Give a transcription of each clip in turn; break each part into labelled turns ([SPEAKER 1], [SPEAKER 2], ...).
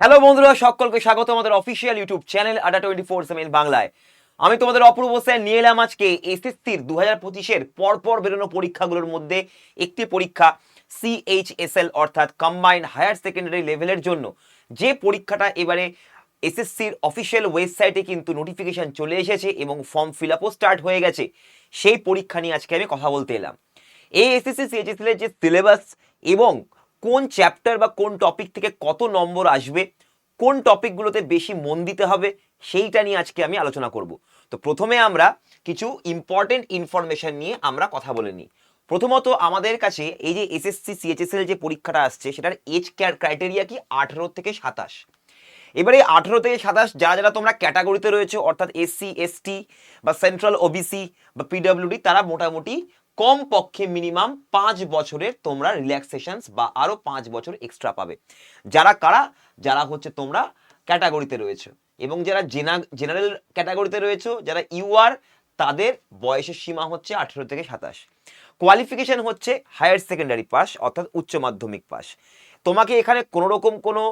[SPEAKER 1] Hello বন্ধুরা, সকলকে স্বাগত আমাদের official YouTube channel Adda twenty four seven বাংলায়। আমি তোমাদের অপূর্ব স্যার নিয়ে এলাম আজকে এসএসসির দু হাজার পঁচিশের পরপর বেরোনো পরীক্ষাগুলোর মধ্যে একটি পরীক্ষা সিএইচএসএল অর্থাৎ কম্বাইন্ড হায়ার সেকেন্ডারি লেভেলের জন্য। যে পরীক্ষাটা এবারে এসএসসির অফিসিয়াল ওয়েবসাইটে কিন্তু নোটিফিকেশন চলে এসেছে এবং ফর্ম ফিল আপও স্টার্ট হয়ে গেছে। সেই পরীক্ষা নিয়ে আজকে আমি কথা বলতে এলাম। এই এসএসসি সিএইচএসএল এর যে সিলেবাস এবং কোন চ্যাপ্টার বা কোন টপিক থেকে কত নম্বর আসবে, কোন টপিকগুলোতে বেশি মন দিতে হবে, সেইটা নিয়ে আজকে আমি আলোচনা করব। তো প্রথমে আমরা কিছু ইম্পর্টেন্ট ইনফরমেশন নিয়ে আমরা কথা বলে নিই। প্রথমত আমাদের কাছে এই যে এসএসসি সিএইচএসএল যে পরীক্ষাটা আসছে, সেটার এজ ক্রাইটেরিয়া কি? আঠেরো থেকে সাতাশ। এবারে আঠেরো থেকে সাতাশ, যারা যারা তোমরা ক্যাটাগরিতে রয়েছে, অর্থাৎ এসসি এসটি বা সেন্ট্রাল ওবিসি বা পিডব্লিউডি তারা মোটামুটি কম পক্ষে মিনিমাম পাঁচ বছরের তোমরা রিল্যাক্সেশনস বা আরও পাঁচ বছর এক্সট্রা পাবে। যারা কারা? যারা হচ্ছে তোমরা ক্যাটাগরিতে রয়েছে। এবং যারা জেনা জেনারেল ক্যাটাগরিতে রয়েছে, যারা ইউআর তাদের বয়সের সীমা হচ্ছে আঠেরো থেকে সাতাশ। কোয়ালিফিকেশন হচ্ছে হায়ার সেকেন্ডারি পাস অর্থাৎ উচ্চ মাধ্যমিক পাস তোমাকে এখানে কোনো রকম কোনো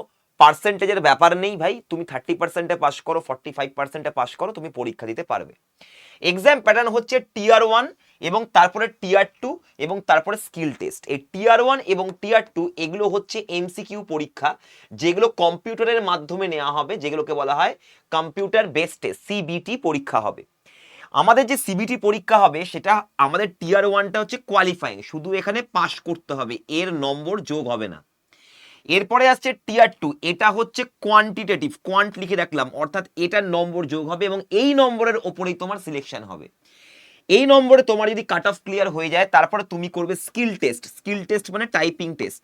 [SPEAKER 1] পার্সেন্টেজের ব্যাপার নেই ভাই। তুমি থার্টি পার্সেন্টে পাস করো ফর্টি ফাইভ পার্সেন্টে পাস করো, তুমি পরীক্ষা দিতে পারবে। এক্সাম প্যাটার্ন হচ্ছে টিয়ার ওয়ান এবং তারপরে টিয়ার টু এবং তারপরে স্কিল টেস্ট এই টিয়ার ওয়ান এবং টিয়ার টু এগুলো হচ্ছে এমসিকিউ পরীক্ষা, যেগুলো কম্পিউটারের মাধ্যমে নেওয়া হবে, যেগুলোকে বলা হয় কম্পিউটার বেস টেস্ট সিবিটি পরীক্ষা হবে। আমাদের যে সিবিটি পরীক্ষা হবে, সেটা আমাদের টিয়ার ওয়ানটা হচ্ছে কোয়ালিফাইং শুধু এখানে পাস করতে হবে, এর নম্বর যোগ হবে না। এরপরে আসছে টিয়ার টু এটা হচ্ছে কোয়ান্টিটেটিভ কোয়ান্ট লিখে রাখলাম, অর্থাৎ এটার নম্বর যোগ হবে এবং এই নম্বরের ওপরেই তোমার সিলেকশন হবে। এই নম্বরে তোমার যদি কাট অফ ক্লিয়ার হয়ে যায়, তারপরে তুমি করবে স্কিল টেস্ট স্কিল টেস্ট মানে টাইপিং টেস্ট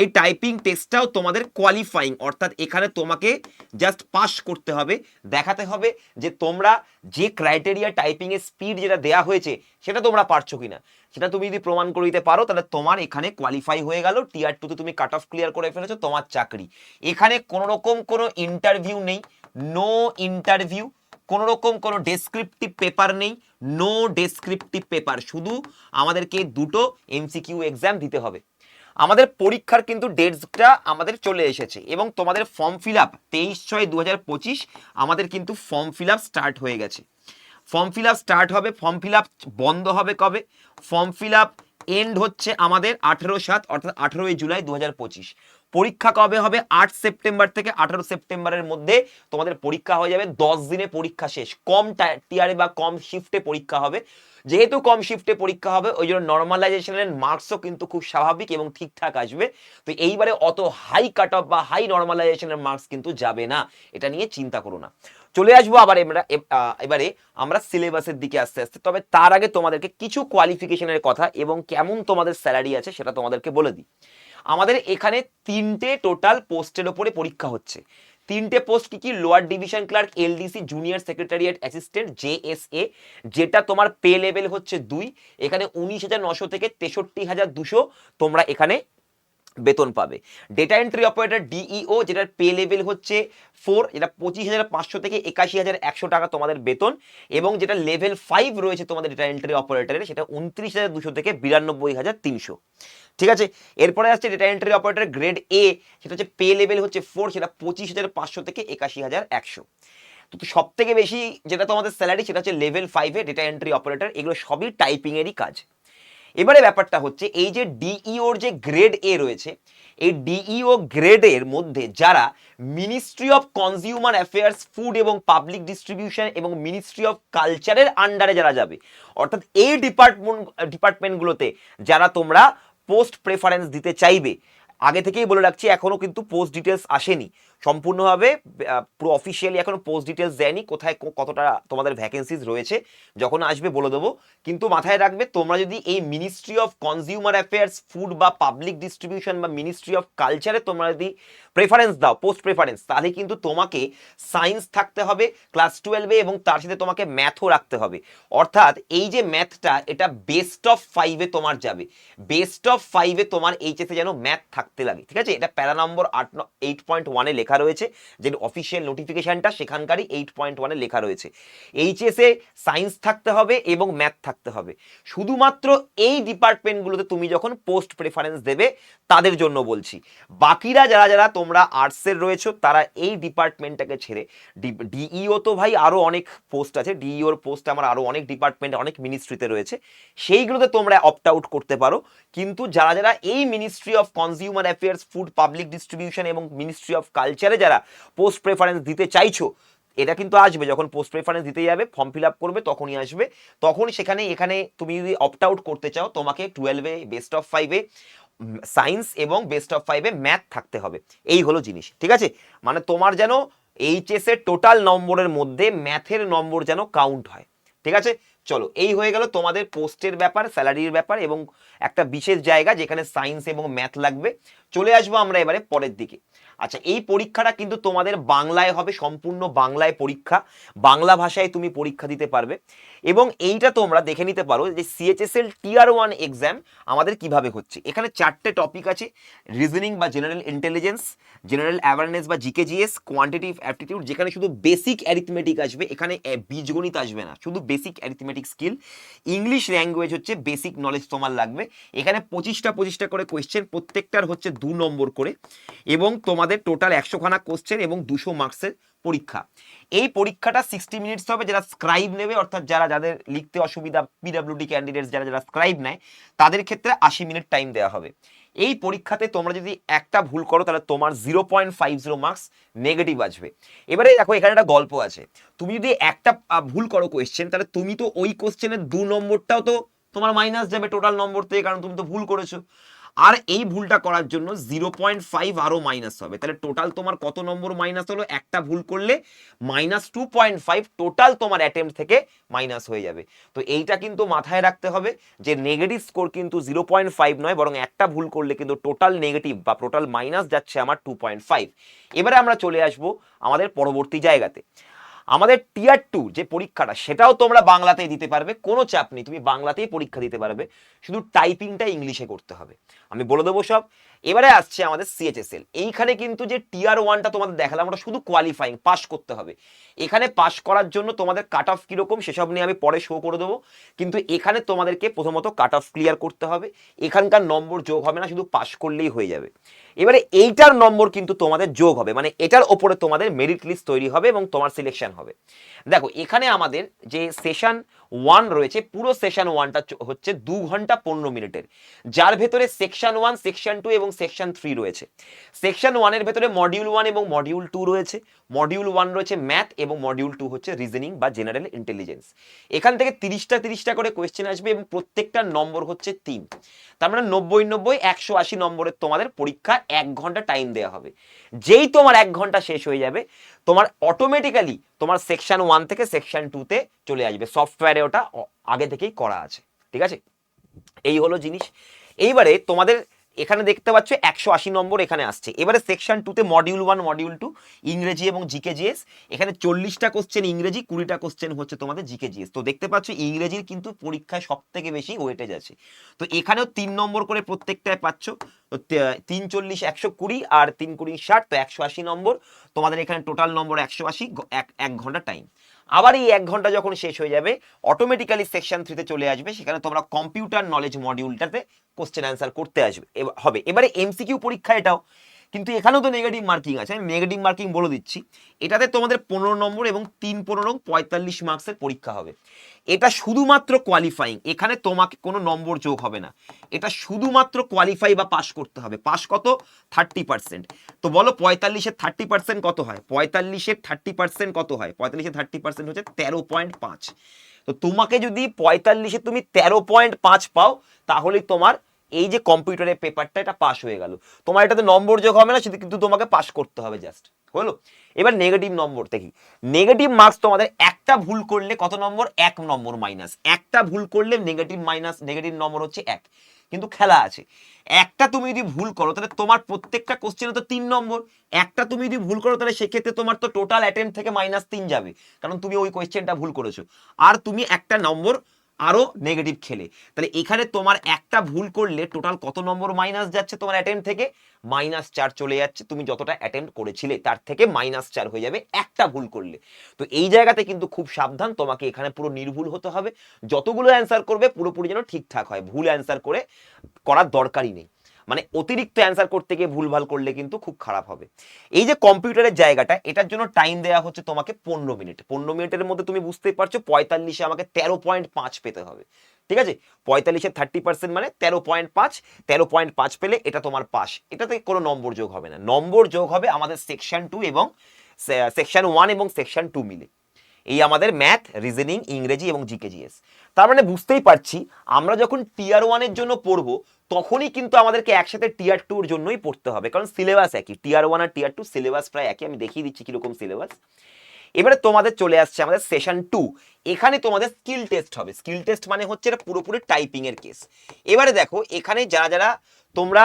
[SPEAKER 1] এই টাইপিং টেস্টটাও তোমাদের কোয়ালিফাইং অর্থাৎ এখানে তোমাকে জাস্ট পাস করতে হবে। দেখাতে হবে যে তোমরা যে ক্রাইটেরিয়া টাইপিংয়ের স্পিড যেটা দেয়া হয়েছে, সেটা তোমরা পারছ কিনা। সেটা তুমি যদি প্রমাণ করে দিতে পারো, তাহলে তোমার এখানে কোয়ালিফাই হয়ে গেল। টিয়ার টুতে তুমি কাট অফ ক্লিয়ার করে ফেলেছো, তোমার চাকরি। এখানে কোনো রকম কোনো ইন্টারভিউ নেই নো ইন্টারভিউ কোনো রকম কোনো ডেসক্রিপটিভ পেপার নেই। নো ডেসক্রিপটিভ পেপার শুধু আমাদেরকে দুটো এমসিকিউ এক্সাম দিতে হবে। আমাদের পরীক্ষার কিন্তু ডেটসটা আমাদের চলে এসেছে এবং তোমাদের ফর্ম ফিল আপ তেইশ ছয় দু আমাদের কিন্তু ফর্ম ফিল আপ স্টার্ট হয়ে গেছে। ফর্ম ফিল আপ স্টার্ট হবে ফর্ম ফিল আপ বন্ধ হবে কবে? ফর্ম ফিল আপ এন্ড হচ্ছে আমাদের আঠেরো সাত, অর্থাৎ আঠেরোই জুলাই দু হাজার পঁচিশ। পরীক্ষা কবে হবে? আট সেপ্টেম্বর থেকে আঠারো সেপ্টেম্বরের মধ্যে তোমাদের পরীক্ষা হয়ে যাবে। দশ দিনে পরীক্ষা শেষ। কম টিয়ারে বা কম শিফটে পরীক্ষা হবে। যেহেতু কম শিফটে পরীক্ষা হবে, ওই জন্য নর্মালাইজেশনের মার্কসও কিন্তু খুব স্বাভাবিক এবং ঠিকঠাক আসবে। তো এইবারে অত হাই কাট অফ বা হাই নর্মালাইজেশনের মার্কস কিন্তু যাবে না। এটা নিয়ে চিন্তা করো না। চলে আসব আবার আমরা এবারে আমরা সিলেবাসের দিকে আস্তে আস্তে। তবে তার আগে তোমাদেরকে কিছু কোয়ালিফিকেশনের কথা এবং কেমন তোমাদের স্যালারি আছে সেটা তোমাদেরকে বলে দিই। আমাদের এখানে তিনটে টোটাল পোস্টের ওপরে পরীক্ষা হচ্ছে। তিনটে পোস্ট কি কি? Lower division clerk LDC junior secretariat assistant JSA যেটা তোমার পে লেভেল হচ্ছে দুই। এখানে উনিশ হাজার নশো থেকে তেষট্টি হাজার দুশো তোমরা এখানে বেতন পাবে। ডেটা এন্ট্রি অপারেটর ডিইও যেটার পে লেভেল হচ্ছে ফোর যেটা পঁচিশ হাজার পাঁচশো থেকে একাশি হাজার একশো টাকা তোমাদের বেতন। এবং যেটা লেভেল ফাইভ রয়েছে তোমাদের ডেটা এন্ট্রি অপারেটরের সেটা উনত্রিশ হাজার দুশো থেকে বিরানব্বই হাজার তিনশো। ঠিক আছে? এরপরে আসছে data entry operator grade A সেটা হচ্ছে পে লেভেল হচ্ছে ফোর সেটা পঁচিশ হাজার পাঁচশো থেকে একাশি হাজার একশো। তো সব থেকে বেশি যেটা তোমাদের স্যালারি সেটা হচ্ছে লেভেল ফাইভে ডেটা এন্ট্রি অপারেটর এগুলো সবই টাইপিংয়েরই কাজ। এবারে ব্যাপারটা হচ্ছে, এই যে ডিইওর যে গ্রেড এ রয়েছে, এই ডিইও গ্রেডের মধ্যে যারা ministry of consumer affairs food এবং পাবলিক ডিস্ট্রিবিউশন এবং মিনিস্ট্রি অফ কালচারের আন্ডারে যারা যাবে, অর্থাৎ এই ডিপার্টমেন্ট ডিপার্টমেন্টগুলোতে যারা তোমরা পোস্ট প্রেফারেন্স দিতে চাইবে। আগে থেকেই বলে রাখছি এখনও কিন্তু পোস্ট ডিটেলস আসেনি। সম্পূর্ণভাবে পুরো অফিসিয়ালি এখনও পোস্ট ডিটেলস দেয়নি কোথায় কতটা তোমাদের ভ্যাকেন্সিজ রয়েছে। যখন আসবে বলে দেবো। কিন্তু মাথায় রাখবে, তোমরা যদি এই ministry of consumer affairs food বা পাবলিক ডিস্ট্রিবিউশন বা মিনিস্ট্রি অফ কালচারে তোমরা যদি প্রেফারেন্স দাও পোস্ট প্রেফারেন্স তাহলে কিন্তু তোমাকে সায়েন্স থাকতে হবে ক্লাস টুয়েলভে এবং তার সাথে তোমাকে ম্যাথও রাখতে হবে। অর্থাৎ এই যে ম্যাথটা এটা বেস্ট অফ ফাইভে তোমার যাবে। বেস্ট অফ ফাইভে তোমার এইচএসে যেন ম্যাথ থাকতে লাগে, ঠিক আছে? এটা প্যারা নম্বর আট এইট পয়েন্ট ওয়ানে লেখা লেখা রয়েছে, যে অফিসিয়াল নোটিফিকেশনটা সেখানকারই এইট পয়েন্ট ওয়ানে লেখা রয়েছে। এইচএসে সায়েন্স থাকতে হবে এবং ম্যাথ থাকতে হবে। শুধুমাত্র এই ডিপার্টমেন্টগুলোতে তুমি যখন পোস্ট প্রেফারেন্স দেবে, তাদের জন্য বলছি। বাকিরা যারা যারা তোমরা আর্টসের রয়েছো, তারা এই ডিপার্টমেন্টটাকে ছেড়ে ডিইও তো ভাই আরও অনেক পোস্ট আছে ডিইওর পোস্ট আমার আরও অনেক ডিপার্টমেন্ট অনেক মিনিস্ট্রিতে রয়েছে। সেইগুলোতে তোমরা অপ্ট আউট করতে পারো। কিন্তু যারা যারা এই ministry of consumer affairs food public distribution এবং মিনিস্ট্রি অফ কালচারে যারা পোস্ট প্রেফারেন্স দিতে চাইছো, এটা কিন্তু আসবে। যখন পোস্ট প্রেফারেন্স দিতে যাবে ফর্ম ফিল আপ করবে, তখনই আসবে। তখন সেখানে, এখানে তুমি যদি অপ্ট আউট করতে চাও, তোমাকে টুয়েলভে বেস্ট অফ ফাইভে সায়েন্স এবং বেস্ট অফ ফাইভে ম্যাথ থাকতে হবে। এই হলো জিনিস, ঠিক আছে? মানে তোমার যেন এইচএস এর টোটাল নম্বরের মধ্যে ম্যাথের নম্বর যেন কাউন্ট হয়, ঠিক আছে? চলো, এই হয়ে গেল তোমাদের পোস্টের ব্যাপার স্যালারির ব্যাপার এবং একটা বিশেষ জায়গা যেখানে সায়েন্স এবং ম্যাথ লাগবে। চলে আসব আমরা এবারে পরের দিকে। আচ্ছা এই পরীক্ষাটা কিন্তু তোমাদের বাংলায় হবে, সম্পূর্ণ বাংলায় পরীক্ষা। বাংলা ভাষায় তুমি পরীক্ষা দিতে পারবে। এবং এইটা তোমরা দেখে নিতে পারো যে সিএচএসএল টিআর ওয়ান এক্সাম আমাদের কীভাবে হচ্ছে। এখানে চারটে টপিক আছে রিজনিং বা জেনারেল ইন্টেলিজেন্স জেনারেল অ্যাওয়ারনেস বা জিকেজিএস কোয়ান্টিটিভ অ্যাপটিটিউড যেখানে শুধু বেসিক অ্যারিথমেটিক আসবে, এখানে বীজগণিত আসবে না। শুধু basic arithmetic skill English language হচ্ছে বেসিক নলেজ তোমার লাগবে। এখানে পঁচিশটা পঁচিশটা করে কোয়েশ্চেন প্রত্যেকটার হচ্ছে দু নম্বর করে। এবং তোমাদের টোটাল একশোখানা কোশ্চেন এবং দুশো মার্কসের পরীক্ষা। এই পরীক্ষাটা সিক্সটি মিনিটস হবে, যারা স্ক্রাইব নেবে, অর্থাৎ যারা যাদের লিখতে অসুবিধা পিডাব্লিউডি ক্যান্ডিডেটস যারা যারা স্ক্রাইব নেয়, তাদের ক্ষেত্রে আশি মিনিট টাইম দেওয়া হবে। এই পরীক্ষাতে তোমরা যদি একটা ভুল করো, তাহলে তোমার zero point five zero marks negative আসবে। এবারে দেখো, এখানে একটা গল্প আছে। তুমি যদি একটা ভুল করো কোয়েশ্চেন তাহলে তুমি তো ওই কোয়েশ্চেনের দু নম্বরটাও তো তোমার মাইনাস যাবে টোটাল নম্বর থেকে, কারণ তুমি তো ভুল করেছ। আর এই ভুলটা করার জন্য জিরো পয়েন্ট ফাইভ আরও মাইনাস হবে। তাহলে টোটাল তোমার কত নম্বর মাইনাস হলো? একটা ভুল করলে minus two point five total তোমার অ্যাটেম্প থেকে মাইনাস হয়ে যাবে। তো এইটা কিন্তু মাথায় রাখতে হবে যে নেগেটিভ স্কোর কিন্তু জিরো পয়েন্ট ফাইভ নয়, বরং একটা ভুল করলে কিন্তু টোটাল নেগেটিভ বা টোটাল মাইনাস যাচ্ছে আমার টু পয়েন্ট ফাইভ এবারে আমরা চলে আসব আমাদের পরবর্তী জায়গাতে। আমাদের টিয়ার টু যে পরীক্ষাটা, সেটাও তোমরা বাংলাতেই দিতে পারবে, কোনো চাপ নেই, তুমি বাংলাতেই পরীক্ষা দিতে পারবে, শুধু টাইপিংটা ইংলিশে করতে হবে। আমি বলে দেবো সব এবারে আসছে আমাদের সিএচএসএল এইখানে কিন্তু যে টিয়ার ওয়ানটা তোমাদের দেখালাম, ওটা শুধু কোয়ালিফাইং পাস করতে হবে। এখানে পাস করার জন্য তোমাদের কাট অফ কীরকম সেসব নিয়ে আমি পরে শো করে দেবো। কিন্তু এখানে তোমাদেরকে প্রথমত কাট অফ ক্লিয়ার করতে হবে। এখানকার নম্বর যোগ হবে না, শুধু পাস করলেই হয়ে যাবে। এবারে এইটার নম্বর কিন্তু তোমাদের যোগ হবে মানে এটার ওপরে তোমাদের মেরিট লিস্ট তৈরি হবে এবং তোমার সিলেকশন হবে। দেখো, এখানে আমাদের যে সেশন ওয়ান রয়েছে, পুরো সেশন ওয়ানটা হচ্ছে দু ঘণ্টা পনেরো মিনিটের। যার ভেতরে সেকশন ওয়ান সেকশন টু এবং সেকশন থ্রি রয়েছে। সেকশন ওয়ানের ভেতরে মডিউল ওয়ান এবং মডিউল টু রয়েছে। মডিউল ওয়ান রয়েছে ম্যাথ এবং মডিউল টু হচ্ছে রিজনিং বা জেনারেল ইন্টেলিজেন্স এখান থেকে তিরিশটা তিরিশটা করে কোয়েশ্চেন আসবে এবং প্রত্যেকটার নম্বর হচ্ছে তিন। তার মানে নব্বই নব্বই, একশো আশি নম্বরের তোমাদের পরীক্ষা এক ঘণ্টা টাইম দেওয়া হবে। যেই তোমার এক ঘণ্টা শেষ হয়ে যাবে, তোমার অটোমেটিক্যালি তোমার সেকশন ওয়ান থেকে সেকশন টুতে চলে আসবে। সফটওয়্যারে ওটা আগে থেকেই করা আছে। ঠিক আছে? এই হলো জিনিস। এইবারে তোমাদের এখানে দেখতে পাচ্ছ একশো আশি নম্বর এখানে আসছে। এবারে সেকশন টুতে মডিউল ওয়ান মডিউল টু ইংরেজি এবং জিকে জিএস এখানে চল্লিশটা কোশ্চেন ইংরেজি, কুড়িটা কোশ্চেন হচ্ছে তোমাদের জিকে জিএস তো দেখতে পাচ্ছ ইংরেজির কিন্তু পরীক্ষায় সব থেকে বেশি ওয়েটেজ আছে। তো এখানেও তিন নম্বর করে প্রত্যেকটায় পাচ্ছ। তিন চল্লিশ, একশো কুড়ি আর তিন কুড়ি ষাট, তো একশো আশি নম্বর। তোমাদের এখানে টোটাল নম্বর একশো আশি এক ঘণ্টা টাইম আবার এই এক ঘণ্টা যখন শেষ হয়ে যাবে অটোমেটিক্যালি সেকশন থ্রিতে চলে আসবে, সেখানে তোমরা কম্পিউটার নলেজ মডিউলটাতে কোশ্চেন অ্যান্সার করতে আসবে। হবে। এবারে এমসিকিউ পরীক্ষা এটাও। কিন্তু এখানেও তো নেগেটিভ মার্কিং আছে, আমি নেগেটিভ মার্কিং বলে দিচ্ছি। এটাতে তোমাদের পনেরো নম্বর এবং তিন পনেরো পঁয়তাল্লিশ মার্কসের পরীক্ষা হবে। এটা শুধুমাত্র কোয়ালিফাইং এখানে তোমাকে কোনো নম্বর যোগ হবে না। এটা শুধুমাত্র কোয়ালিফাই বা পাস করতে হবে। পাস কত? থার্টি পার্সেন্ট তো বলো পঁয়তাল্লিশের থার্টি পার্সেন্ট কত হয়? পঁয়তাল্লিশের থার্টি পার্সেন্ট কত হয়? পঁয়তাল্লিশের থার্টি পার্সেন্ট হচ্ছে তেরো পয়েন্ট পাঁচ। তো তোমাকে যদি পঁয়তাল্লিশে তুমি তেরো পয়েন্ট পাঁচ পাও, তাহলে তোমার এই যে কম্পিউটারের পেপারটা, এটা পাস হয়ে গেল। তোমার এটাতে নম্বর যোগ হবে না, সেটা কিন্তু তোমাকে পাস করতে হবে জাস্ট হলো? এবার নেগেটিভ নম্বর, দেখি। নেগেটিভ মার্কস তোমাদের একটা ভুল করলে কত নম্বর? এক নম্বর মাইনাস একটা ভুল করলে নেগেটিভ মাইনাস নেগেটিভ নম্বর হচ্ছে এক। কিন্তু খেলা আছে। একটা তুমি যদি ভুল করো, তাহলে তোমার প্রত্যেকটা কোশ্চেনে তো তিন নম্বর। একটা তুমি যদি ভুল করো, তাহলে সেক্ষেত্রে তোমার তো টোটাল অ্যাটেম্প থেকে মাইনাস তিন যাবে। কারণ তুমি ওই কোয়েশ্চেনটা ভুল করেছ। আর তুমি একটা নম্বর আরও নেগেটিভ খেলে। তাহলে এখানে তোমার একটা ভুল করলে টোটাল কত নম্বর মাইনাস যাচ্ছে তোমার অ্যাটেম্প থেকে? মাইনাস চার চলে যাচ্ছে। তুমি যতটা অ্যাটেম্প করেছিলে, তার থেকে মাইনাস চার হয়ে যাবে একটা ভুল করলে। তো এই জায়গাতে কিন্তু খুব সাবধান, তোমাকে এখানে পুরো নির্ভুল হতে হবে। যতগুলো অ্যান্সার করবে, পুরোপুরি যেন ঠিকঠাক হয়। ভুল অ্যান্সার করে করার দরকারই নেই। মানে অতিরিক্ত অ্যান্সার করতে গিয়ে ভুলভাল করলে কিন্তু খুব খারাপ হবে। এই যে কম্পিউটারের জায়গাটা, এটার জন্য টাইম দেওয়া হচ্ছে তোমাকে পনেরো মিনিট পনেরো মিনিটের মধ্যে তুমি বুঝতেই পারছ পঁয়তাল্লিশে আমাকে তেরো পয়েন্ট পাঁচ পেতে হবে। ঠিক আছে? পঁয়তাল্লিশে থার্টি পার্সেন্ট মানে তেরো পয়েন্ট পাঁচ, তেরো পয়েন্ট পাঁচ পেলে এটা তোমার পাস এটাতে কোনো নম্বর যোগ হবে না। নম্বর যোগ হবে আমাদের সেকশন টু এবং সেকশন ওয়ান এবং সেকশন টু মিলে। এই আমাদের ম্যাথ রিজনিং ইংরেজি এবং জিকেজিএস তার মানে বুঝতেই পারছি, আমরা যখন টিয়ার ওয়ানের জন্য পড়ব, তখনই কিন্তু আমাদেরকে একসাথে টিয়ার টুর জন্যই পড়তে হবে, কারণ সিলেবাস একই। টিয়ার ওয়ান আর টিয়ার টু সিলেবাস প্রায় একই, আমি দেখিয়ে দিচ্ছি কীরকম সিলেবাস এবারে তোমাদের চলে আসছে আমাদের সেশন টু এখানে তোমাদের স্কিল টেস্ট হবে। স্কিল টেস্ট মানে হচ্ছে এটা পুরোপুরি টাইপিংয়ের কেস এবারে দেখো, এখানে যারা যারা তোমরা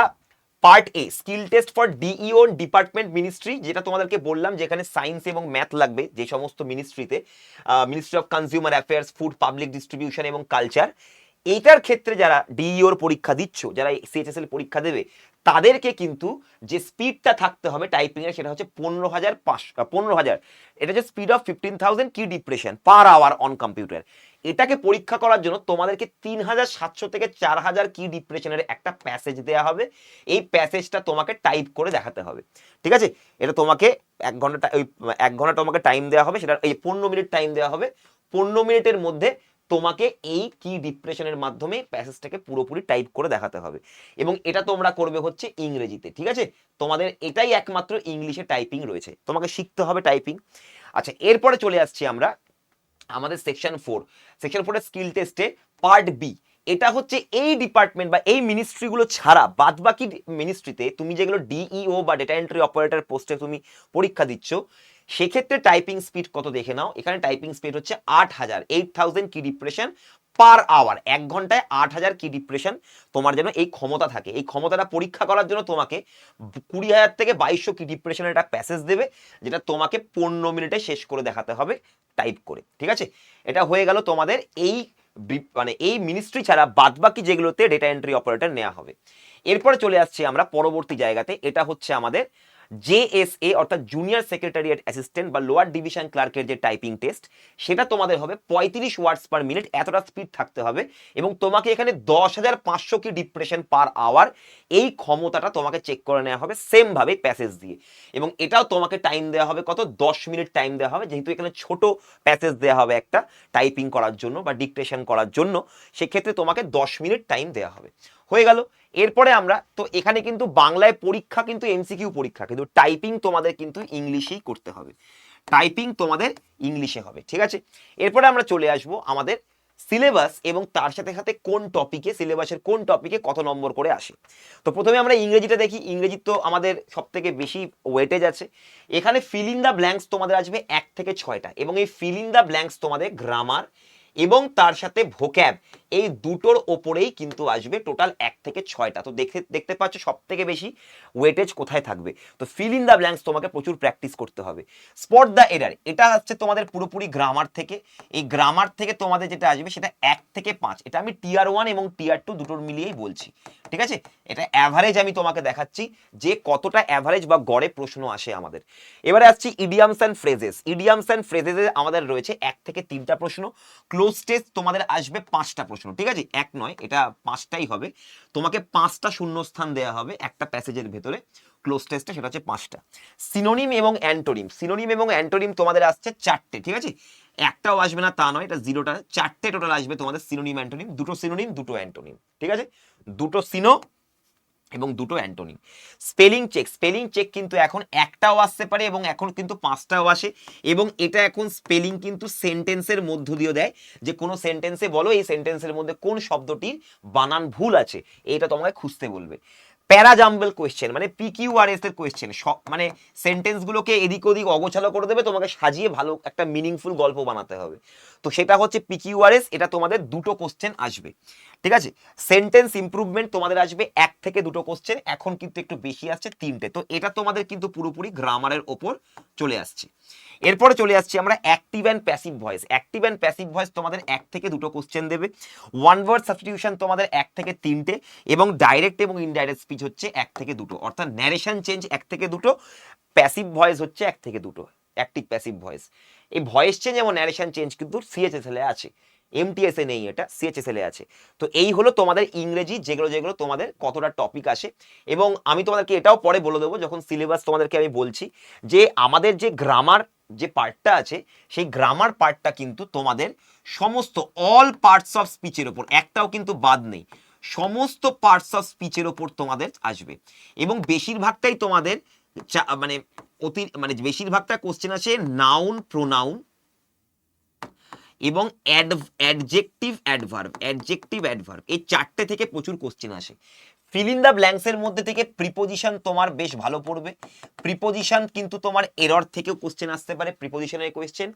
[SPEAKER 1] part A skill test for DEO department ministry যেটা তোমাদেরকে বললাম যেখানে সায়েন্স এবং ম্যাথ লাগবে, যে সমস্ত মিনিস্ট্রিতে ministry of consumer affairs food public distribution এবং কালচার এইটার ক্ষেত্রে যারা ডিইওর পরীক্ষা দিচ্ছ, যারা সিএইচএসএল পরীক্ষা দেবে, তাদেরকে কিন্তু যে স্পিডটা থাকতে হবে টাইপিং এর, সেটা হচ্ছে পনেরো হাজার পাঁচশো পনেরো হাজার। এটা হচ্ছে speed of fifteen thousand key depression per hour on computer এটাকে পরীক্ষা করার জন্য তোমাদেরকে তিন হাজার সাতশো থেকে চার হাজার কি ডিপ্রেশনের একটা প্যাসেজ দেওয়া হবে। এই প্যাসেজটা তোমাকে টাইপ করে দেখাতে হবে। ঠিক আছে? এটা তোমাকে এক ঘণ্টা ওই, এক ঘণ্টা তোমাকে টাইম দেওয়া হবে। সেটা এই পনেরো মিনিট টাইম দেওয়া হবে। পনেরো মিনিটের মধ্যে তোমাকে এই কি ডিপ্রেশনের মাধ্যমে প্যাসেজটাকে পুরোপুরি টাইপ করে দেখাতে হবে। এবং এটা তোমরা করবে হচ্ছে ইংরেজিতে। ঠিক আছে? তোমাদের এটাই একমাত্র ইংলিশে টাইপিং রয়েছে। তোমাকে শিখতে হবে টাইপিং আচ্ছা এরপরে চলে আসছি আমরা আমাদের সেকশন ফোর সেকশন ফোরের স্কিল টেস্টে পার্ট বি এটা হচ্ছে এই ডিপার্টমেন্ট বা এই মিনিস্ট্রিগুলো ছাড়া বাদবাকি মিনিস্ট্রিতে তুমি যেগুলো ডিইও বা ডেটা এন্ট্রি অপারেটর পোস্টে তুমি পরীক্ষা দিচ্ছ, সেক্ষেত্রে টাইপিং স্পিড কত দেখে নাও। এখানে টাইপিং স্পিড হচ্ছে আট হাজার eight thousand key depression per hour এক ঘন্টায় আট হাজার কি ডিপ্রেশন তোমার যেন এই ক্ষমতা থাকে। এই ক্ষমতাটা পরীক্ষা করার জন্য তোমাকে কুড়ি হাজার থেকে বাইশশো কি ডিপ্রেশনের একটা প্যাসেজ দেবে, যেটা তোমাকে পনেরো মিনিটে শেষ করে দেখাতে হবে টাইপ করে, ঠিক আছে? এটা হয়ে গেল তোমাদের এই মানে এই মিনিস্ট্রি ছাড়া বাদবাকি যেগুলোতে ডেটা এন্ট্রি অপারেটর নেওয়া হবে। এরপরে চলে আসছি আমরা পরবর্তী জায়গাতে, এটা হচ্ছে আমাদের জেএসএ অর্থাৎ জুনিয়র সেক্রেটারিয়েট অ্যাসিস্ট্যান্ট বা লোয়ার ডিভিশন ক্লার্কের যে টাইপিং টেস্ট সেটা তোমাদের হবে পঁয়ত্রিশ ওয়ার্ডস পার মিনিট এতটা স্পিড থাকতে হবে এবং তোমাকে এখানে দশ হাজার পাঁচশো কি ডিপ্রেশন পার আওয়ার এই ক্ষমতাটা তোমাকে চেক করে নেওয়া হবে সেমভাবে প্যাসেজ দিয়ে। এবং এটাও তোমাকে টাইম দেওয়া হবে কত? দশ মিনিট টাইম দেওয়া হবে, যেহেতু এখানে ছোট প্যাসেজ দেওয়া হবে একটা টাইপিং করার জন্য বা ডিকটেশন করার জন্য, সেক্ষেত্রে তোমাকে দশ মিনিট টাইম দেওয়া হবে। হয়ে গেল। এরপরে আমরা, তো এখানে কিন্তু বাংলায় পরীক্ষা কিন্তু এমসিকিউ পরীক্ষা, কিন্তু টাইপিং তোমাদের কিন্তু ইংলিশেই করতে হবে। টাইপিং তোমাদের ইংলিশে হবে, ঠিক আছে? এরপরে আমরা চলে আসব আমাদের সিলেবাস এবং তার সাথে সাথে কোন টপিকে সিলেবাসের কোন টপিকে কত নম্বর করে আসে। তো প্রথমে আমরা ইংরেজিটা দেখি ইংরেজি তো আমাদের সব থেকে বেশি ওয়েটেজ আছে। এখানে ফিল ইন দ্য ব্ল্যাঙ্কস তোমাদের আসবে এক থেকে ছয়টা, এবং এই ফিল ইন দ্য ব্ল্যাঙ্কস তোমাদের গ্রামার এবং তার সাথে ভোক্যাব এই দুটোর ওপরেই কিন্তু আসবে টোটাল এক থেকে ছয়টা। তো দেখতে দেখতে পাচ্ছ সব থেকে বেশি ওয়েটেজ কোথায় থাকবে? তো ফিল ইন দ্য ব্ল্যাঙ্কস তোমাকে প্রচুর প্র্যাকটিস করতে হবে। স্পট দ্য এরার এটা হচ্ছে তোমাদের পুরোপুরি গ্রামার থেকে। এই গ্রামার থেকে তোমাদের যেটা আসবে সেটা এক থেকে পাঁচ। এটা আমি টিয়ার ওয়ান এবং টিয়ার টু দুটোর মিলিয়েই বলছি। ঠিক আছে? এটা অ্যাভারেজ আমি তোমাকে দেখাচ্ছি যে কতটা অ্যাভারেজ বা গড়ে প্রশ্ন আসে আমাদের। এবারে আসছি idioms and phrases idioms and ফ্রেজেসে আমাদের রয়েছে এক থেকে তিনটা প্রশ্ন। টেস্ট তোমাদের আসবে পাঁচটা প্রশ্ন, ঠিক আছে? এক নয়, এটা পাঁচটাই হবে। তোমাকে পাঁচটা শূন্যস্থান দেওয়া হবে একটা প্যাসেজের ভেতরে ক্লোজ টেস্টে সেটা হচ্ছে পাঁচটা। সিনোনিম এবং অ্যান্টোরিম সিনোনিম এবং অ্যান্টোনিম তোমাদের আসছে চারটে, ঠিক আছে? একটাও আসবে না, তা নয়, এটা জিরোটা, চারটে টোটাল আসবে তোমাদের সিনোনিম অ্যান্টোনিম দুটো সিনোনিম দুটো অ্যান্টোনিম ঠিক আছে? দুটো সিনো এবং দুটো antonym spelling check spelling check কিন্তু এখন একটাও আসতে পারে এবং এখন কিন্তু পাঁচটাও আসে এবং এটা এখন স্পেলিং কিন্তু সেন্টেন্সের মধ্য দিয়ে দেয় যে কোনো সেন্টেন্সে বলো এই সেন্টেন্সের মধ্যে কোন শব্দটির বানান ভুল আছে, এটা তোমাকে খুঁজতে বলবে। প্যারাজাম্বল কোয়েশ্চেন মানে পিকিউআরএস এর কোয়েশ্চেন মানে সেন্টেন্সগুলোকে এদিক ওদিক অগোছালো করে দেবে, তোমাকে সাজিয়ে ভালো একটা মিনিংফুল গল্প বানাতে হবে। তো সেটা হচ্ছে পিকিউআরএস এটা তোমাদের দুটো কোশ্চেন আসবে। ঠিক আছে? সেন্টেন্স ইমপ্রুভমেন্ট তোমাদের আসবে এক থেকে দুটো কোশ্চেন এখন কিন্তু একটু বেশি আসছে তিনটে। তো এটা তোমাদের কিন্তু পুরোপুরি গ্রামারের ওপর চলে আসছে। এরপরে চলে আসছি আমরা active and passive voice active and passive voice তোমাদের এক থেকে দুটো কোশ্চেন দেবে। ওয়ান ওয়ার্ড সাবস্টিটিউশন তোমাদের এক থেকে তিনটে এবং ডাইরেক্ট এবং ইনডাইরেক্ট স্পিচ হচ্ছে এক থেকে দুটো। অর্থাৎ ন্যারেশন চেঞ্জ এক থেকে দুটো প্যাসিভ ভয়েস হচ্ছে এক থেকে দুটো। অ্যাক্টিভ প্যাসিভ ভয়েস এই ভয়েস চেঞ্জ এবং ন্যারেশন চেঞ্জ কিন্তু সিএচএসএল আছে। এমটিএস এ নেই এটা সিএচএসএল আছে। তো এই হলো তোমাদের ইংরেজি, যেগুলো যেগুলো তোমাদের কতটা টপিক আসে। এবং আমি তোমাদেরকে এটাও পরে বলে দেবো, যখন সিলেবাস তোমাদেরকে আমি বলছি যে আমাদের যে গ্রামার যে পার্টটা আছে, সেই গ্রামার পার্টটা কিন্তু তোমাদের সমস্ত অল পার্টস অফ স্পিচের ওপর, একটাও কিন্তু বাদ নেই, সমস্ত পার্টস অফ স্পিচের ওপর তোমাদের আসবে। এবং বেশিরভাগটাই তোমাদের মানে অতি মানে বেশিরভাগটা কোশ্চেন আছে নাউন প্রোনাউন এবং অ্যাডজেক্টিভ অ্যাডভার্ব অ্যাডজেক্টিভ অ্যাডভার্ব এই চারটে থেকে প্রচুর কোশ্চেন আসে। ফিল ইন ব্ল্যাঙ্কসের মধ্যে থেকে প্রিপোজিশন তোমার বেশ ভালো পড়বে। প্রিপোজিশন কিন্তু তোমার এরর থেকেও কোশ্চেন আসতে পারে প্রিপোজিশনের কোশ্চেন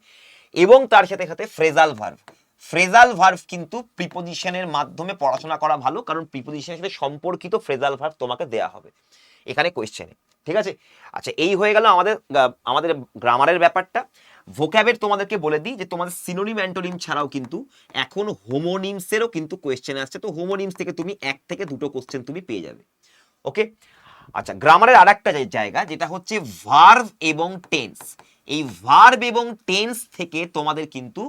[SPEAKER 1] এবং তার সাথে সাথে ফ্রেজাল ভার্ভ ফ্রেজাল ভার্ভ কিন্তু প্রিপোজিশনের মাধ্যমে পড়াশোনা করা ভালো, কারণ প্রিপোজিশনের সাথে সম্পর্কিত ফ্রেজাল ভার্ভ তোমাকে দেয়া হবে এখানে কোয়েশ্চেনে ঠিক আছে? আচ্ছা এই হয়ে গেল আমাদের আমাদের গ্রামারের ব্যাপারটা। ভোক্যাবের তোমাদেরকে বলে দিই যে তোমাদের সিনোনিম অ্যান্টোনিম ছাড়াও কিন্তু এখন হোমোনিমসেরও কিন্তু কোয়েশ্চেন আসছে। তো হোমোনিমস থেকে তুমি এক থেকে দুটো কোশ্চেন তুমি পেয়ে যাবে। ওকে আচ্ছা গ্রামারের আর একটা জায়গা যেটা হচ্ছে ভার্ভ এবং টেন্স এই ভার্ভ এবং টেন্স থেকে তোমাদের কিন্তু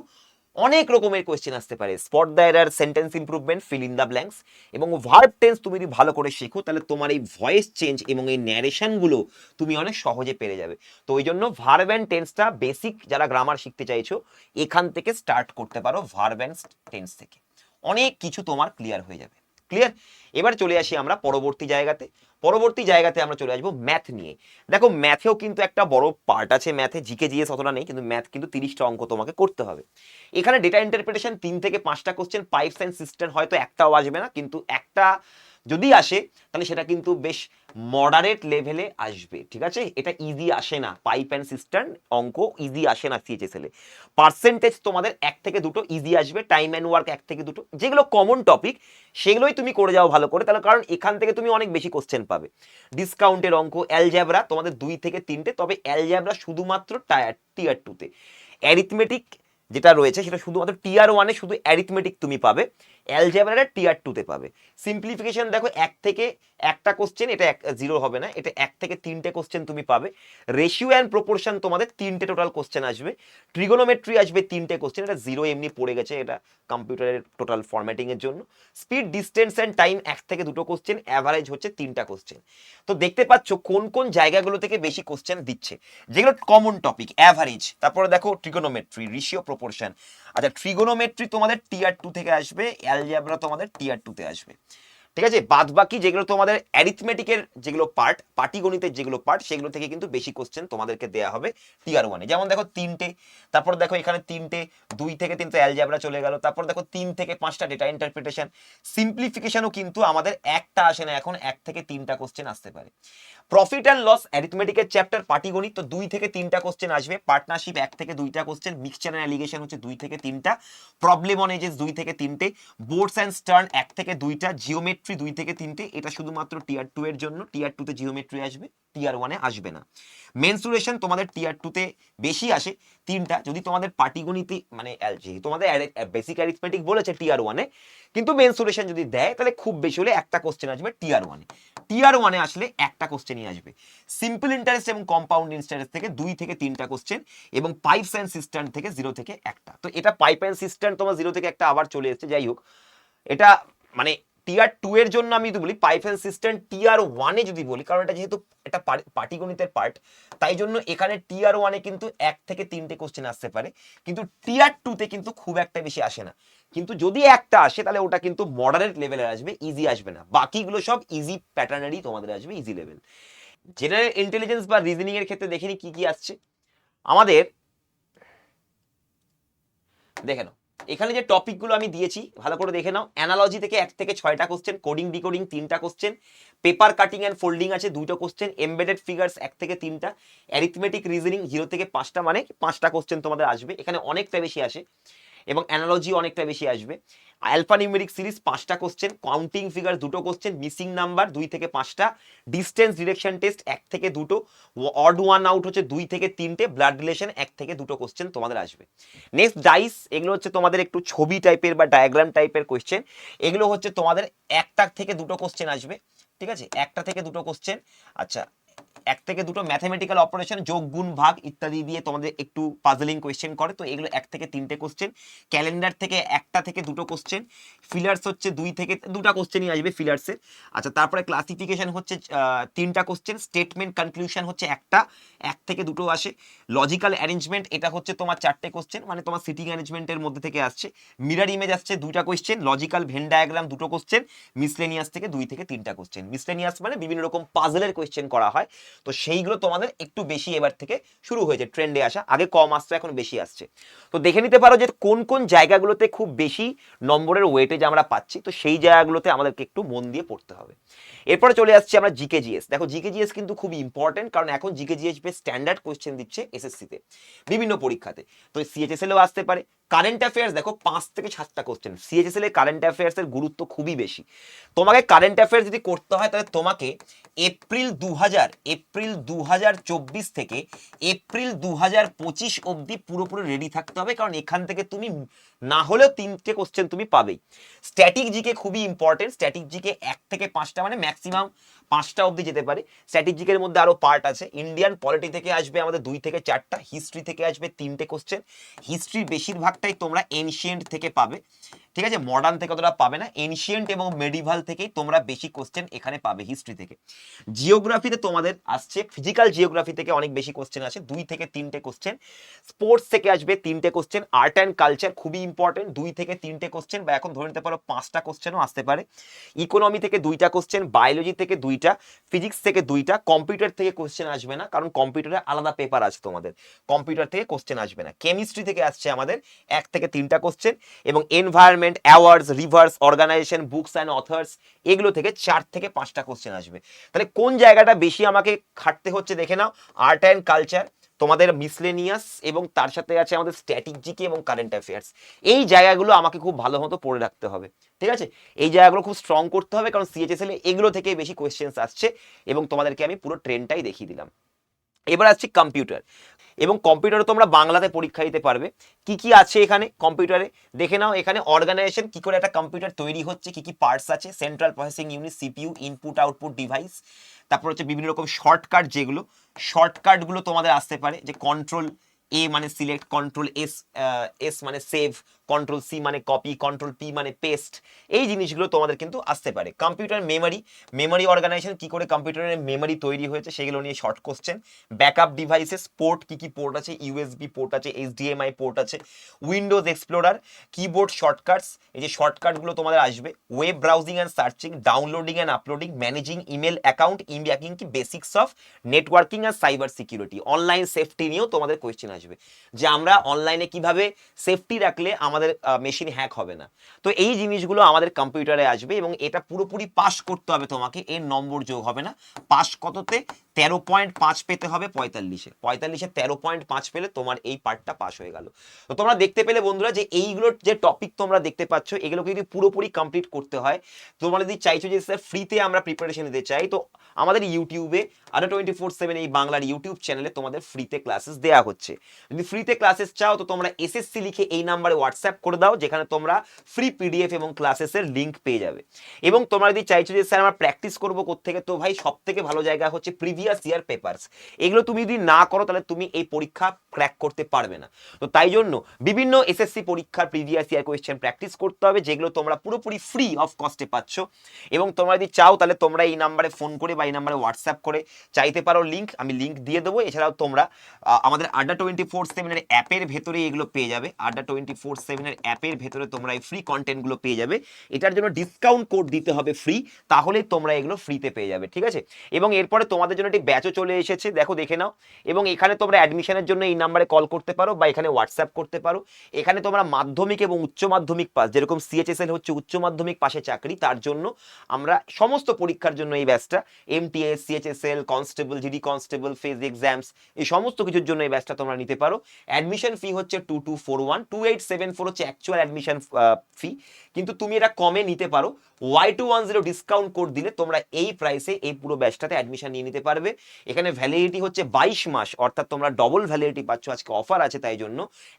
[SPEAKER 1] অনেক রকমের কোয়েশ্চেন আসতে পারে। Spot the sentence improvement fill in the blanks এবং ভার্ব টেন্স তুমি যদি ভালো করে শেখো, তাহলে তোমার এই ভয়েস চেঞ্জ এবং এই ন্যারেশনগুলো তুমি অনেক সহজে পেরে যাবে। তো ওই জন্য ভার্ব অ্যান্ড টেন্সটা বেসিক যারা গ্রামার শিখতে চাইছো, এখান থেকে স্টার্ট করতে পারো ভার্ব অ্যান্ড টেন্স থেকে। অনেক কিছু তোমার ক্লিয়ার হয়ে যাবে। ক্লিয়ার এবার চলে আসি আমরা পরবর্তী জায়গাতে। পরবর্তী জায়গাতে আমরা চলে আসব ম্যাথ নিয়ে। দেখো ম্যাথেও কিন্তু একটা বড় পার্ট আছে ম্যাথে জিকে জিএস অতটা নেই, কিন্তু ম্যাথ কিন্তু তিরিশটা অঙ্ক তোমাকে করতে হবে। এখানে ডেটা ইন্টারপ্রিটেশন তিন থেকে পাঁচটা কোশ্চেন পাইপ অ্যান্ড সিস্টেম হয়তো একটাও আসবে না, কিন্তু একটা যদি আসে, তাহলে সেটা কিন্তু বেশ মডারেট লেভেলে আসবে, ঠিক আছে? এটা ইজি আসে না। পাইপ অ্যান্ড সিস্টেম অঙ্ক ইজি আসে না সিএচএসএল পার্সেন্টেজ তোমাদের এক থেকে দুটো ইজি আসবে টাইম অ্যান্ড ওয়ার্ক এক থেকে দুটো। যেগুলো কমন টপিক সেগুলোই তুমি করে যাও ভালো করে, তাহলে কারণ এখান থেকে তুমি অনেক বেশি কোশ্চেন পাবে। ডিসকাউন্টের অঙ্ক অ্যালজ্যাবরা তোমাদের দুই থেকে তিনটে, তবে অ্যালজ্যাবরা শুধুমাত্র টায়ার টিয়ার টুতে অ্যারিথমেটিক যেটা রয়েছে, সেটা শুধুমাত্র টিয়ার ওয়ানে শুধু অ্যারিথমেটিক তুমি পাবে। অ্যালজেব্রাটা টিয়ার টুতে পাবে। সিম্পলিফিকেশন দেখো, এক থেকে একটা কোশ্চেন এটা এক জিরো হবে না, এটা এক থেকে তিনটে কোশ্চেন তুমি পাবে। রেশিও অ্যান্ড প্রপোর্শন তোমাদের তিনটে টোটাল কোশ্চেন আসবে। ট্রিগোনোমেট্রি আসবে তিনটে কোশ্চেন এটা জিরো এমনি পড়ে গেছে, এটা কম্পিউটারের টোটাল ফরম্যাটিং জন্য। স্পিড ডিস্টেন্স অ্যান্ড টাইম এক থেকে দুটো কোশ্চেন অ্যাভারেজ হচ্ছে তিনটা কোশ্চেন তো দেখতে পাচ্ছ কোন কোন জায়গাগুলো থেকে বেশি কোশ্চেন দিচ্ছে। যেগুলো কমন টপিক অ্যাভারেজ তারপরে দেখো ট্রিগোনোমেট্রি রেশিও প্রপোর্শন আচ্ছা ট্রিগোনোমেট্রি তোমাদের টিয়ার টু থেকে আসবে অ্যালজেব্রা তোমাদের টিয়ার টুতে আসবে। ঠিক আছে? বাদ বাকি যেগুলো তোমাদের অ্যারিথমেটিকের যেগুলো পার্ট পাটিগণিতের যেগুলো পার্ট সেগুলো থেকে কিন্তু বেশি কোশ্চেন তোমাদেরকে দেওয়া হবে টিয়ার ওয়ানে যেমন দেখো তিনটে, তারপর দেখো এখানে তিনটে, দুই থেকে তিনটে অ্যালজাবরা চলে গেল, তারপর দেখো তিন থেকে পাঁচটা ডেটা ইন্টারপ্রিটেশন সিম্পলিফিকেশনও কিন্তু আমাদের একটা আসে না, এখন এক থেকে তিনটা কোশ্চেন আসতে পারে। প্রফিট অ্যান্ড লস অ্যারিথমেটিকের চ্যাপ্টার পাটিগণিত, তো দুই থেকে তিনটা কোশ্চেন আসবে। পার্টনারশিপ এক থেকে দুইটা কোশ্চেন মিক্সচার অ্যালিগেশন হচ্ছে দুই থেকে তিনটা। প্রবলেম অন এজেস দুই থেকে তিনটে। বোর্ডস অ্যান্ড স্টার্ন এক থেকে দুইটা। জিওমেট্রি দুই থেকে তিনটে। এটা শুধুমাত্র টিয়ার টু এর জন্য। টিয়ার টুতে জিওমেট্রি আসবে। টিয়ার ওয়ানে আসবে না। মেনসুরেশন তোমাদের টিয়ার টুতে বেশি আসে। তিনটা, যদি তোমাদের পাটিগণিতে মানে তোমাদের বেসিক অ্যারিথমেটিক বলেছে টিয়ার ওয়ানে কিন্তু মেনসুরেশন যদি দেয়, তাহলে খুব বেশি হলে একটা কোশ্চেন আসবে টিয়ার ওয়ানে টিয়ার ওয়ানে আসলে একটা কোশ্চেনই আসবে। সিম্পল ইন্টারেস্ট এবং কম্পাউন্ড ইন্টারেস্ট থেকে দুই থেকে তিনটা কোশ্চেন এবং পাইপস অ্যান্ড সিস্টেম থেকে জিরো থেকে একটা। তো এটা পাইপ অ্যান্ড সিস্টেম তোমার জিরো থেকে একটা আবার চলে এসেছে, যাই হোক। এটা মানে টিয়ার টু এর জন্য আমি যদি বলি অ্যান্ড সিস্টেম টিয়ার ওয়ানে যদি বলি, কারণ এটা যেহেতু এটা পাটিগণিতের পার্ট তাই জন্য এখানে টিয়ার ওয়ানে কিন্তু এক থেকে তিনটে কোশ্চেন আসতে পারে। কিন্তু টিয়ার টুতে কিন্তু খুব একটা বেশি আসে না। কিন্তু যদি একটা আসে, তাহলে ওটা কিন্তু মডারেট লেভেলের আসবে ইজি আসবে না। বাকিগুলো সব ইজি প্যাটার্নেরই তোমাদের আসবে ইজি লেভেল জেনারেল ইন্টেলিজেন্স বা রিজনিং এর ক্ষেত্রে দেখে নি কি কি আসছে? আমাদের, দেখে নাও। এখানে যে টপিকগুলো আমি দিয়েছি, ভালো করে দেখে নাও। অ্যানালজি থেকে এক থেকে ছয়টা কোশ্চেন কোডিং ডিকোডিং তিনটা question paper cutting and folding আছে দুটো কোশ্চেন এমবেডেড ফিগার্স এক থেকে তিনটা অ্যারিথমেটিক রিজনিং জিরো থেকে পাঁচটা মানে পাঁচটা কোশ্চেন তোমাদের আসবে। এখানে অনেকটা বেশি আসে। এবং অ্যানালজি অনেকটা বেশি আসবে। অ্যালফা নিউমেরিক সিরিজ পাঁচটা কোশ্চেন কাউন্টিং ফিগার দুটো কোশ্চেন মিসিং নাম্বার দুই থেকে পাঁচটা ডিস্টেন্স ডিরেকশন টেস্ট এক থেকে দুটো অড ওয়ান আউট হচ্ছে দুই থেকে তিনটে ব্লাড রিলেশন এক থেকে দুটো কোশ্চেন তোমাদের আসবে। নেক্সট ডাইস এগুলো হচ্ছে তোমাদের একটু ছবি টাইপের বা ডায়াগ্রাম টাইপের কোশ্চেন এগুলো হচ্ছে তোমাদের একটা থেকে দুটো কোশ্চেন আসবে। ঠিক আছে? একটা থেকে দুটো কোশ্চেন আচ্ছা এক থেকে দুটো ম্যাথামেটিক্যাল অপারেশন যোগ, গুণ, ভাগ ইত্যাদি দিয়ে তোমাদের একটু পাজলিং কোয়েশ্চেন করে। তো এগুলো এক থেকে তিনটে কোশ্চেন ক্যালেন্ডার থেকে একটা থেকে দুটো কোশ্চেন ফিলার্স হচ্ছে দুই থেকে দুটা কোশ্চেনই আসবে ফিলার্সের আচ্ছা তারপরে ক্লাসিফিকেশন হচ্ছে তিনটা কোশ্চেন স্টেটমেন্ট কনক্লুশন হচ্ছে একটা। এক থেকে দুটো আসে। লজিক্যাল অ্যারেঞ্জমেন্ট এটা হচ্ছে তোমার চারটে কোশ্চেন মানে তোমার সিটিং অ্যারেঞ্জমেন্টের মধ্যে থেকে আসছে। মিরার ইমেজ আসছে দুইটা কোশ্চেন লজিক্যাল ভেন ডায়াগ্রাম দুটো কোশ্চেন মিসলেনিয়াস থেকে দুই থেকে তিনটা কোশ্চেন মিসলেনিয়াস মানে বিভিন্ন রকম পাজলের কোশ্চেন করা হয়। তো সেইগুলো তোমাদের একটু বেশি এবার থেকে শুরু হয়েছে ট্রেন্ডে আসা। আগে কম আসতো এখন বেশি আসছে। তো দেখে নিতে পারো যে কোন কোন জায়গাগুলোতে খুব বেশি নম্বরের ওয়েটেজ আমরা পাচ্ছি, তো সেই জায়গাগুলোতে আমাদেরকে একটু মন দিয়ে পড়তে হবে। এরপরে চলে আসছি আমরা জিকে জিএস দেখো জিকে জিএস কিন্তু খুবই ইম্পর্টেন্ট কারণ এখন জিকে জিএস স্ট্যান্ডার্ড কোয়েশ্চেন দিচ্ছে এসএসসিতে বিভিন্ন পরীক্ষাতে। তো সিএচএসএলও আসতে পারে কারেন্ট অ্যাফেয়ার্স দেখো, পাঁচ থেকে সাতটা কোশ্চেন সিএচএসএল এর কারেন্ট অ্যাফেয়ার্স এর গুরুত্ব খুবই বেশি। তোমাকে কারেন্ট অ্যাফেয়ার্স যদি করতে হয়, তাহলে তোমাকে এপ্রিল দু হাজার এপ্রিল দু হাজার চব্বিশ থেকে এপ্রিল দু হাজার পঁচিশ অবধি পুরোপুরি রেডি থাকতে হবে, কারণ এখান থেকে তুমি না হলেও তিনটে কোশ্চেন তুমি পাবেই। স্ট্যাটিক জিকে খুবই ইম্পর্টেন্ট স্ট্যাটিক জিকে এক থেকে পাঁচটা মানে ম্যাক্সিমাম পাঁচটা অবধি যেতে পারে। স্ট্যাটিক জিকের মধ্যে আরও পার্ট আছে। ইন্ডিয়ান পলিটি থেকে আসবে আমাদের দুই থেকে চারটা হিস্ট্রি থেকে আসবে তিনটে কোশ্চেন হিস্ট্রির বেশিরভাগটাই তোমরা এনশিয়েন্ট থেকে পাবে। ঠিক আছে? মডার্ন থেকে অতটা পাবে না। এনশিয়েন্ট এবং মেডিভাল থেকেই তোমরা বেশি কোশ্চেন এখানে পাবে হিস্ট্রি থেকে। জিওগ্রাফিতে তোমাদের আসছে। ফিজিক্যাল জিওগ্রাফি থেকে অনেক বেশি কোশ্চেন আছে দুই থেকে তিনটে কোশ্চেন স্পোর্টস থেকে আসবে তিনটে কোশ্চেন আর্ট অ্যান্ড কালচার খুবই ইম্পর্টেন্ট দুই থেকে তিনটে কোশ্চেন বা এখন ধরে নিতে পারো পাঁচটা কোশ্চেনও আসতে পারে। ইকোনমি থেকে দুইটা কোশ্চেন বায়োলজি থেকে দুইটা ফিজিক্স থেকে দুইটা কম্পিউটার থেকে কোশ্চেন আসবে না, কারণ কম্পিউটারে আলাদা পেপার আছে তোমাদের। কম্পিউটার থেকে কোশ্চেন আসবে না। কেমিস্ট্রি থেকে আসছে আমাদের এক থেকে তিনটা কোশ্চেন এবং environment awards rivers organization books and authors এগুলো থেকে চার থেকে পাঁচটা কোশ্চেন আসবে। তাহলে কোন জায়গাটা বেশি আমাকে খাটতে হচ্ছে দেখে নাও। আর্ট অ্যান্ড কালচার তোমাদের মিসলেনিয়াস এবং তার সাথে আছে আমাদের স্ট্যাটিক জিকে এবং কারেন্ট অ্যাফেয়ার্স এই জায়গাগুলো আমাকে খুব ভালো মতো পড়ে রাখতে হবে, ঠিক আছে? এই জায়গাগুলো খুব স্ট্রং করতে হবে, কারণ সিএচএসএল এগুলো থেকে বেশি কোয়েশ্চেন্স আসছে এবং তোমাদেরকে আমি পুরো ট্রেনটাই দেখিয়ে দিলাম। এবার আসছি কম্পিউটার এবং কম্পিউটারে তোমরা বাংলাতে পরীক্ষা দিতে পারবে। কি কি আছে এখানে কম্পিউটারে? দেখে নাও এখানে অর্গানাইজেশন কি করে একটা কম্পিউটার তৈরি হচ্ছে, কি কি পার্টস আছে central processing unit CPU input output device তারপর হচ্ছে বিভিন্ন রকম শর্টকাট যেগুলো। শর্টকাটগুলো তোমাদের আসতে পারে, যে কন্ট্রোল এ মানে সিলেক্ট কন্ট্রোল এস এস মানে সেভ কন্ট্রোল সি মানে কপি কন্ট্রোল পি মানে পেস্ট এই জিনিসগুলো তোমাদের কিন্তু আসতে পারে। কম্পিউটার মেমরি মেমরি অর্গানাইজেশন কি করে কম্পিউটারের মেমরি তৈরি হয়েছে সেগুলো নিয়ে short question backup devices port কি কি পোর্ট আছে? ইউএসবি পোর্ট আছে এইচডিএমআই পোর্ট আছে উইন্ডোজ এক্সপ্লোরার কিবোর্ড শর্টকাটস এই যে শর্টকাটগুলো তোমাদের আসবে web browsing and searching downloading and uploading managing email account ইম্যাকিং কি বেসিক্স অফ নেটওয়ার্কিং আর সাইবার সিকিউরিটি অনলাইন সেফটি নিয়েও তোমাদের কোয়েশ্চেন আসবে। যে আমরা অনলাইনে কীভাবে সেফটি রাখলে আমাদের মেশিন হ্যাক হবে না। তো এই জিনিসগুলো আমাদের কম্পিউটারে আসবে এবং এটা পুরোপুরি পাস করতে হবে তোমাকে। এর নম্বর যোগ হবে না। পাস কততে? তেরো পয়েন্ট পাঁচ পেতে হবে পঁয়তাল্লিশে। পঁয়তাল্লিশে তেরো পয়েন্ট পাঁচ পেলে তোমার এই পার্টটা পাস হয়ে গেল। তো তোমরা দেখতে পেলে বন্ধুরা যে এইগুলোর যে টপিক তোমরা দেখতে পাচ্ছ, এগুলোকে যদি পুরোপুরি কমপ্লিট করতে হয়, তোমরা যদি চাইছো যে স্যার ফ্রিতে আমরা প্রিপারেশন নিতে চাই, তো আমাদের ইউটিউবে আরও টোয়েন্টি ফোর সেভেন এই বাংলার ইউটিউব চ্যানেলে তোমাদের ফ্রিতে ক্লাসেস দেওয়া হচ্ছে। যদি ফ্রিতে ক্লাসেস চাও, তো তোমরা এসএসসি লিখে এই নাম্বারে হোয়াটসঅ্যাপ করে দাও, যেখানে তোমরা ফ্রি পিডিএফ এবং ক্লাসেসের লিঙ্ক পেয়ে যাবে। এবং তোমরা যদি চাইছো যে, স্যার, আমরা প্র্যাকটিস করব কোথেকে তো ভাই সব থেকে ভালো জায়গা হচ্ছে প্রিভিয়াস ইয়ার পেপারস এগুলো তুমি যদি না করো, তাহলে তুমি এই পরীক্ষা ক্র্যাক করতে পারবে না। তো তাই জন্য বিভিন্ন এসএসসি পরীক্ষার প্রিভিয়াস ইয়ার কোয়েশ্চেন প্র্যাকটিস করতে হবে, যেগুলো তোমরা পুরোপুরি ফ্রি অফ কস্টে পাচ্ছ। এবং তোমরা যদি চাও, তাহলে তোমরা এই নাম্বারে ফোন করে বা এই নাম্বারে হোয়াটসঅ্যাপ করে চাইতে পারো লিঙ্ক আমি লিঙ্ক দিয়ে দেবো। এছাড়াও তোমরা আমাদের আড্ডা টোয়েন্টি ফোর সেভেনের অ্যাপের ভেতরে এগুলো পেয়ে যাবে। আড্ডা টোয়েন্টি ফোর সেভেনের অ্যাপের ভেতরে তোমরা এই ফ্রি কন্টেন্টগুলো পেয়ে যাবে। এটার জন্য ডিসকাউন্ট কোড দিতে হবে ফ্রি তাহলে তোমরা এগুলো ফ্রিতে পেয়ে যাবে, ঠিক আছে? এবং এরপরে তোমাদের জন্য একটি ব্যাচও চলে এসেছে, দেখো, দেখে নাও। এবং এখানে তোমরা অ্যাডমিশনের জন্য এই নাম্বারে কল করতে পারো বা এখানে হোয়াটসঅ্যাপ করতে পারো। এখানে তোমরা মাধ্যমিক এবং উচ্চ মাধ্যমিক পাস যেরকম সিএচএসএল হচ্ছে উচ্চ মাধ্যমিক পাশে চাকরি, তার জন্য আমরা সমস্ত পরীক্ষার জন্য এই ব্যাচটা MTS CHSL constable GD constable phase exams এই সমস্ত কিছুর জন্য এই ব্যাচটা তোমরা নিতে পারো। অ্যাডমিশন ফি হচ্ছে two two four one two eight seven হচ্ছে অ্যাকচুয়াল অ্যাডমিশন ফি কিন্তু তুমি এটা কমে নিতে পারো। Y two one zero discount code দিলে তোমরা এই প্রাইসে এই পুরো ব্যাচটাতে অ্যাডমিশন নিয়ে নিতে পারবে। এখানে ভ্যালিডিটি হচ্ছে বাইশ মাস, অর্থাৎ তোমরা ডবল ভ্যালিডিটি পাচ্ছ। আজকে অফার আছে তাই জন্য।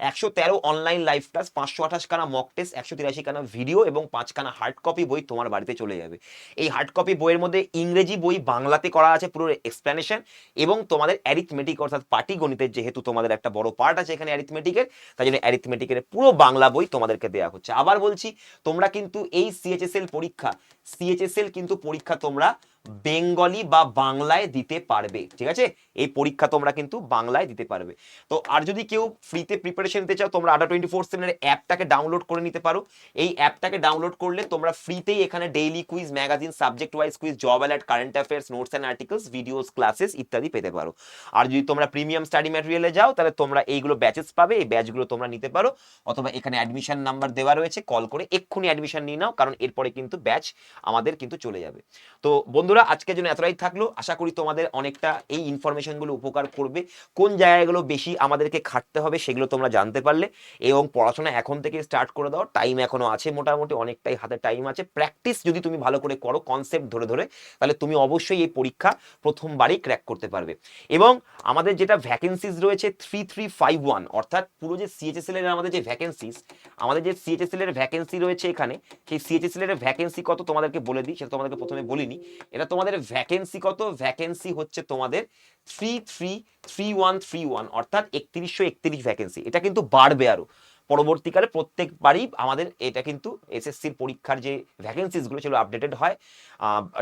[SPEAKER 1] একশো তেরো অনলাইন লাইভ ক্লাস পাঁচশো আঠাশ খানা মক টেস্ট একশো তিরাশি খানা ভিডিও এবং পাঁচখানা হার্ড কপি বই তোমার বাড়িতে চলে যাবে। এই হার্ড কপি বইয়ের মধ্যে ইংরেজি বই বাংলাতে করা আছে পুরো এক্সপ্লেনেশন এবং তোমাদের অ্যারিথমেটিক অর্থাৎ পাটিগণিতের যেহেতু তোমাদের একটা বড় পার্ট আছে এখানে অ্যারিথমেটিকের তাই জন্য অ্যারিথমেটিকের পুরো বাংলা বই তোমাদেরকে দেওয়া হচ্ছে। আবার বলছি, তোমরা কিন্তু এই সিএইচএসএল পরীক্ষা সিএচএসএল কিন্তু পরীক্ষা তোমরা বেঙ্গলি বা বাংলায় দিতে পারবে, ঠিক আছে? এই পরীক্ষা তোমরা কিন্তু বাংলায় দিতে পারবে। তো আর যদি কেউ ফ্রিতে প্রিপারেশন নিতে চাও, তোমরা আডা টোয়েন্টি ফোর সেভেনের অ্যাপটাকে ডাউনলোড করে নিতে পারো। এই অ্যাপটাকে ডাউনলোড করলে তোমরা ফ্রিতেই এখানে daily quiz magazine subject wise quiz job alert current affairs notes and articles videos classes ইত্যাদি পেতে পারো। আর যদি তোমরা প্রিমিয়াম স্টাডি ম্যাটেরিয়ালে যাও, তাহলে তোমরা এইগুলো ব্যাচেস পাবে, এই ব্যাচগুলো তোমরা নিতে পারো। অথবা এখানে অ্যাডমিশন নাম্বার দেওয়া রয়েছে কল করে এক্ষুনি অ্যাডমিশন নিয়ে নাও, কারণ এরপরে কিন্তু ব্যাচ আমাদের কিন্তু চলে যাবে। তো বন্ধুরা আজকের জন্য এতটাই থাকল। আশা করি তোমাদের অনেকটা এই ইনফরমেশনগুলো উপকার করবে। কোন জায়গাগুলো বেশি আমাদেরকে খাটতে হবে সেগুলো তোমরা জানতে পারলে এবং পড়াশোনা এখন থেকে স্টার্ট করে দাও। টাইম এখনও আছে মোটামুটি, অনেকটাই হাতে টাইম আছে। প্র্যাকটিস যদি তুমি ভালো করে করো কনসেপ্ট ধরে ধরে, তাহলে তুমি অবশ্যই এই পরীক্ষা প্রথমবারই ক্র্যাক করতে পারবে। এবং আমাদের যেটা ভ্যাকেন্সিজ রয়েছে থ্রি থ্রি ফাইভ ওয়ান অর্থাৎ পুরো যে সিএচএসএল এর আমাদের যে ভ্যাকেন্সিস আমাদের যে সিএইচএসএল এর ভ্যাকেন্সি রয়েছে এখানে, সেই সিএচএসএল এর ভ্যাকেন্সি কত তোমাদেরকে বলে দিই, সেটা তোমাদেরকে প্রথমে বলিনি। এটা তোমাদের ভ্যাকেন্সি কত? ভ্যাকেন্সি হচ্ছে তোমাদের three three three one three one অর্থাৎ একত্রিশশো একত্রিশ ভ্যাকেন্সি এটা কিন্তু বাড়বে আরও। পরবর্তীকালে প্রত্যেকবারই আমাদের এটা কিন্তু এসএসসির পরীক্ষার যে ভ্যাকেন্সিসগুলো সেগুলো আপডেটেড হয়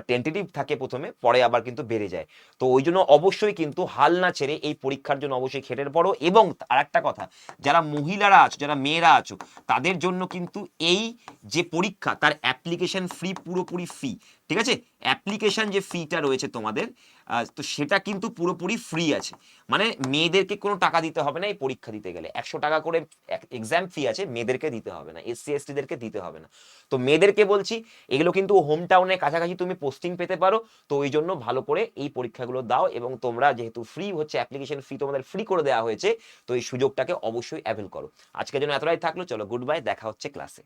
[SPEAKER 1] টেন্টেটিভ থাকে প্রথমে, পরে আবার কিন্তু বেড়ে যায়। তো ওই জন্য অবশ্যই কিন্তু হাল না ছেড়ে এই পরীক্ষার জন্য অবশ্যই খেটে পড়ো। এবং আরেকটা কথা, যারা মহিলারা আছো, যারা মেয়েরা আছো, তাদের জন্য কিন্তু এই যে পরীক্ষা, তার অ্যাপ্লিকেশন ফ্রি পুরোপুরি ফি ঠিক আছে? অ্যাপ্লিকেশন যে ফিটা রয়েছে তোমাদের তো সেটা কিন্তু পুরোপুরি ফ্রি আছে। মানে মেয়েদেরকে কোনো টাকা দিতে হবে না, এই পরীক্ষা দিতে গেলে। একশো টাকা করে এক্সাম ফি আছে, মেয়েদেরকে দিতে হবে না এসসি এসটিদেরকে দিতে হবে না। তো মেয়েদেরকে বলছি, এগুলো কিন্তু হোম টাউনের কাছাকাছি তুমি পোস্টিং পেতে পারো। তো ওই জন্য ভালো করে এই পরীক্ষাগুলো দাও এবং তোমরা যেহেতু ফ্রি হচ্ছে অ্যাপ্লিকেশন ফি তোমাদের ফ্রি করে দেওয়া হয়েছে, তো এই সুযোগটাকে অবশ্যই অ্যাভেল করো। আজকের জন্য এতটাই থাকল, চলো গুড বাই দেখা হচ্ছে ক্লাসে